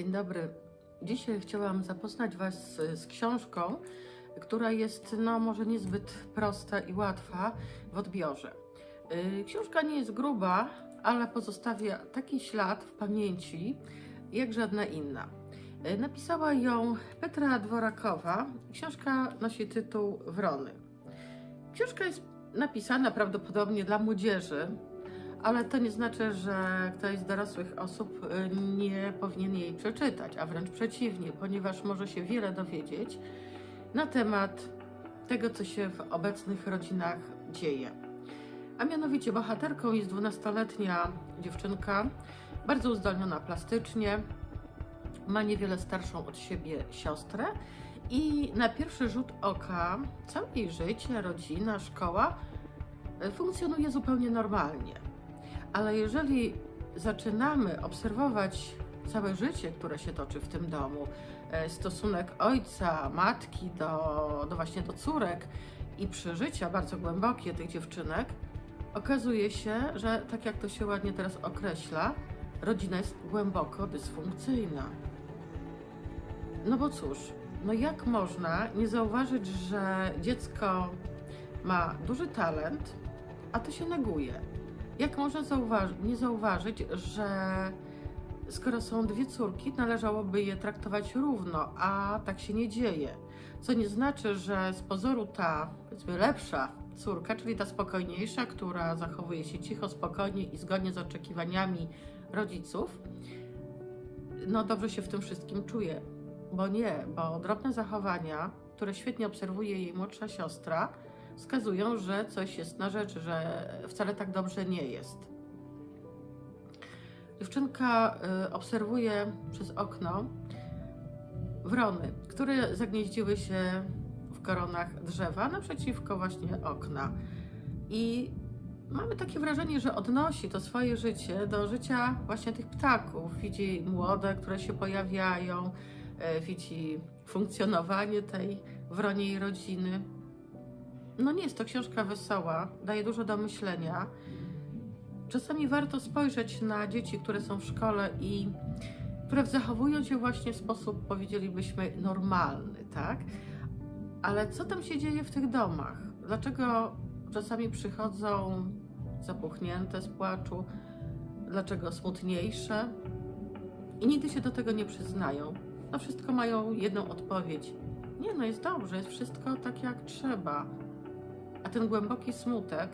Dzień dobry. Dzisiaj chciałam zapoznać Was z, z książką, która jest, no, może niezbyt prosta i łatwa w odbiorze. Yy, Książka nie jest gruba, ale pozostawia taki ślad w pamięci, jak żadna inna. Yy, Napisała ją Petra Dworakowa. Książka nosi tytuł Wrony. Książka jest napisana prawdopodobnie dla młodzieży, ale to nie znaczy, że ktoś z dorosłych osób y, nie powinien jej przeczytać, a wręcz przeciwnie, ponieważ może się wiele dowiedzieć na temat tego, co się w obecnych rodzinach dzieje. A mianowicie bohaterką jest 12-letnia dziewczynka, bardzo uzdolniona plastycznie, ma niewiele starszą od siebie siostrę i na pierwszy rzut oka całe jej życie, rodzina, szkoła y, funkcjonuje zupełnie normalnie. Ale jeżeli zaczynamy obserwować całe życie, które się toczy w tym domu, e, stosunek ojca, matki do, do właśnie do córek i przeżycia bardzo głębokie tych dziewczynek, okazuje się, że tak jak to się ładnie teraz określa, rodzina jest głęboko dysfunkcyjna. No bo cóż, no jak można nie zauważyć, że dziecko ma duży talent, a to się neguje? Jak można zauważy- nie zauważyć, że skoro są dwie córki, należałoby je traktować równo, a tak się nie dzieje. Co nie znaczy, że z pozoru ta, powiedzmy, lepsza córka, czyli ta spokojniejsza, która zachowuje się cicho, spokojnie i zgodnie z oczekiwaniami rodziców, no dobrze się w tym wszystkim czuje. Bo nie, bo drobne zachowania, które świetnie obserwuje jej młodsza siostra, wskazują, że coś jest na rzeczy, że wcale tak dobrze nie jest. Dziewczynka y, obserwuje przez okno wrony, które zagnieździły się w koronach drzewa naprzeciwko właśnie okna. I mamy takie wrażenie, że odnosi to swoje życie do życia właśnie tych ptaków. Widzi młode, które się pojawiają, y, widzi funkcjonowanie tej wroniej rodziny. No nie jest to książka wesoła, daje dużo do myślenia. Czasami warto spojrzeć na dzieci, które są w szkole i które zachowują się właśnie w sposób, powiedzielibyśmy, normalny, tak? Ale co tam się dzieje w tych domach? Dlaczego czasami przychodzą zapuchnięte z płaczu? Dlaczego smutniejsze? I nigdy się do tego nie przyznają. Na wszystko mają jedną odpowiedź. Nie, no jest dobrze, jest wszystko tak jak trzeba. A ten głęboki smutek,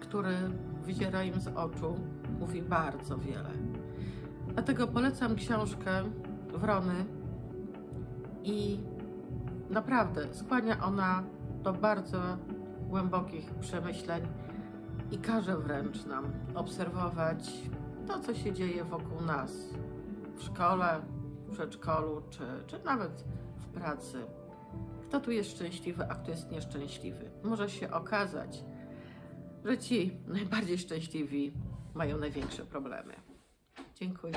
który wyziera im z oczu, mówi bardzo wiele. Dlatego polecam książkę Wrony i naprawdę skłania ona do bardzo głębokich przemyśleń i każe wręcz nam obserwować to, co się dzieje wokół nas w szkole, w przedszkolu czy, czy nawet w pracy. Kto tu jest szczęśliwy, a kto jest nieszczęśliwy? Może się okazać, że ci najbardziej szczęśliwi mają największe problemy. Dziękuję.